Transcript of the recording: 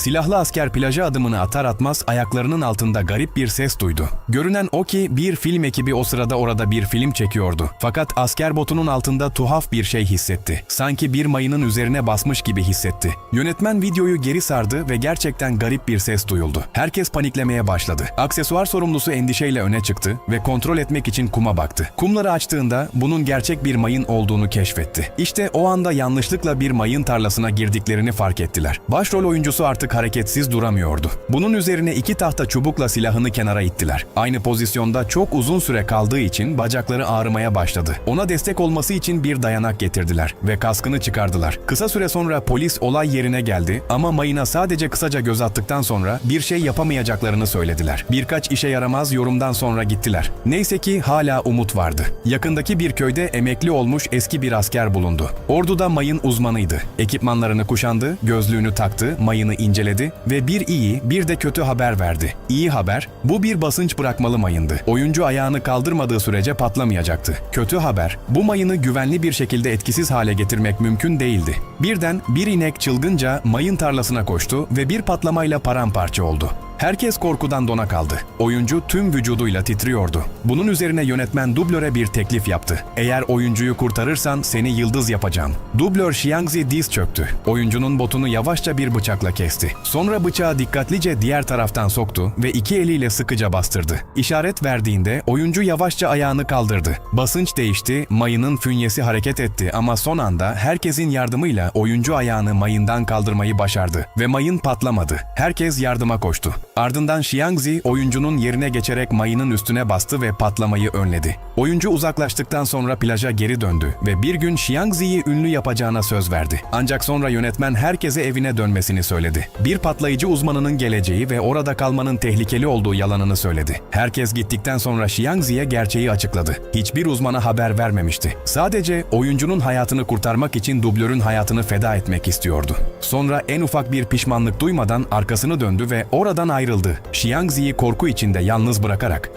Silahlı asker plaja adımını atar atmaz ayaklarının altında garip bir ses duydu. Görünen o ki bir film ekibi o sırada orada bir film çekiyordu. Fakat asker botunun altında tuhaf bir şey hissetti. Sanki bir mayının üzerine basmış gibi hissetti. Yönetmen videoyu geri sardı ve gerçekten garip bir ses duyuldu. Herkes paniklemeye başladı. Aksesuar sorumlusu endişeyle öne çıktı ve kontrol etmek için kuma baktı. Kumları açtığında bunun gerçek bir mayın olduğunu keşfetti. İşte o anda yanlışlıkla bir mayın tarlasına girdiklerini fark ettiler. Başrol oyuncusu artık hareketsiz duramıyordu. Bunun üzerine iki tahta çubukla silahını kenara ittiler. Aynı pozisyonda çok uzun süre kaldığı için bacakları ağrımaya başladı. Ona destek olması için bir dayanak getirdiler ve kaskını çıkardılar. Kısa süre sonra polis olay yerine geldi ama mayına sadece kısaca göz attıktan sonra bir şey yapamayacaklarını söylediler. Birkaç işe yaramaz yorumdan sonra gittiler. Neyse ki hala umut vardı. Yakındaki bir köyde emekli olmuş eski bir asker bulundu. Orduda mayın uzmanıydı. Ekipmanlarını kuşandı, gözlüğünü taktı, mayını inceledi ve bir iyi bir de kötü haber verdi. İyi haber, bu bir basınç bırakmalı mayındı. Oyuncu ayağını kaldırmadığı sürece patlamayacaktı. Kötü haber, bu mayını güvenli bir şekilde etkisiz hale getirmek mümkün değildi. Birden bir inek çılgınca mayın tarlasına koştu ve bir patlamayla paramparça oldu. Herkes korkudan dona kaldı. Oyuncu tüm vücuduyla titriyordu. Bunun üzerine yönetmen dublöre bir teklif yaptı. Eğer oyuncuyu kurtarırsan seni yıldız yapacağım. Dublör Xiangzi diz çöktü. Oyuncunun botunu yavaşça bir bıçakla kesti. Sonra bıçağı dikkatlice diğer taraftan soktu ve iki eliyle sıkıca bastırdı. İşaret verdiğinde oyuncu yavaşça ayağını kaldırdı. Basınç değişti, mayının fünyesi hareket etti ama son anda herkesin yardımıyla oyuncu ayağını mayından kaldırmayı başardı ve mayın patlamadı. Herkes yardıma koştu. Ardından Xiangzi oyuncunun yerine geçerek mayının üstüne bastı ve patlamayı önledi. Oyuncu uzaklaştıktan sonra plaja geri döndü ve bir gün Xiangzi'yi ünlü yapacağına söz verdi. Ancak sonra yönetmen herkese evine dönmesini söyledi. Bir patlayıcı uzmanının geleceği ve orada kalmanın tehlikeli olduğu yalanını söyledi. Herkes gittikten sonra Xiangzi'ye gerçeği açıkladı. Hiçbir uzmana haber vermemişti. Sadece oyuncunun hayatını kurtarmak için dublörün hayatını feda etmek istiyordu. Sonra en ufak bir pişmanlık duymadan arkasını döndü ve oradan ayrıldı. Xiangzi'yi korku içinde yalnız bırakarak